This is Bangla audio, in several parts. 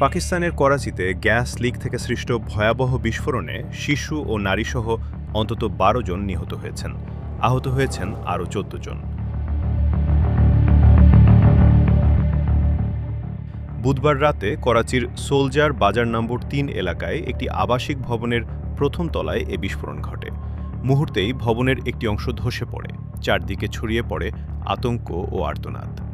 পাকিস্তানের করাচিতে গ্যাস লিক থেকে সৃষ্ট ভয়াবহ বিস্ফোরণে শিশু ও নারীসহ অন্তত বারো জন নিহত হয়েছেন। আহত হয়েছেন আরও চোদ্দ জন। বুধবার রাতে করাচির সোলজার বাজার নম্বর তিন এলাকায় একটি আবাসিক ভবনের প্রথম তলায় এ বিস্ফোরণ ঘটে। মুহূর্তেই ভবনের একটি অংশ ধসে পড়ে, চারদিকে ছড়িয়ে পড়ে আতঙ্ক ও আর্তনাদ।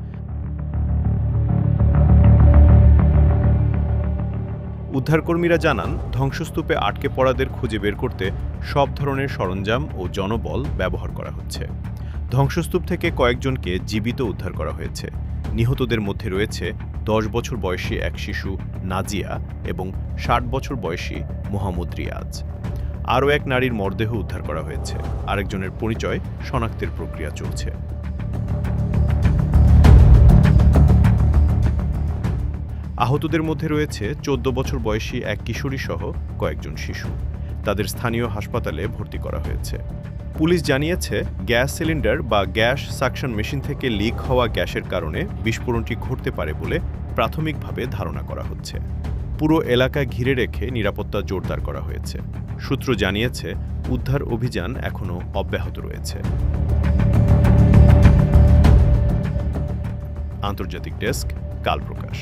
উদ্ধারকর্মীরা জানান, ধ্বংসস্তূপে আটকে পড়াদের খুঁজে বের করতে সব ধরনের সরঞ্জাম ও জনবল ব্যবহার করা হচ্ছে। ধ্বংসস্তূপ থেকে কয়েকজনকে জীবিত উদ্ধার করা হয়েছে। নিহতদের মধ্যে রয়েছে দশ বছর বয়সী এক শিশু, নাজিয়া, এবং ষাট বছর বয়সী মোহাম্মদ রিয়াজ। আরও এক নারীর মরদেহ উদ্ধার করা হয়েছে। আরেকজনের পরিচয় শনাক্তের প্রক্রিয়া চলছে। আহতদের মধ্যে রয়েছে চোদ্দ বছর বয়সী এক কিশোরী সহ কয়েকজন শিশু। তাদের স্থানীয় হাসপাতালে ভর্তি করা হয়েছে। পুলিশ জানিয়েছে, গ্যাস সিলিন্ডার বা গ্যাস সাকশন মেশিন থেকে লিক হওয়া গ্যাসের কারণে বিস্ফোরণটি ঘটতে পারে বলে প্রাথমিকভাবে ধারণা করা হচ্ছে। পুরো এলাকা ঘিরে রেখে নিরাপত্তা জোরদার করা হয়েছে। সূত্র জানিয়েছে, উদ্ধার অভিযান এখনও অব্যাহত রয়েছে। আন্তর্জাতিক ডেস্ক কাল প্রকাশ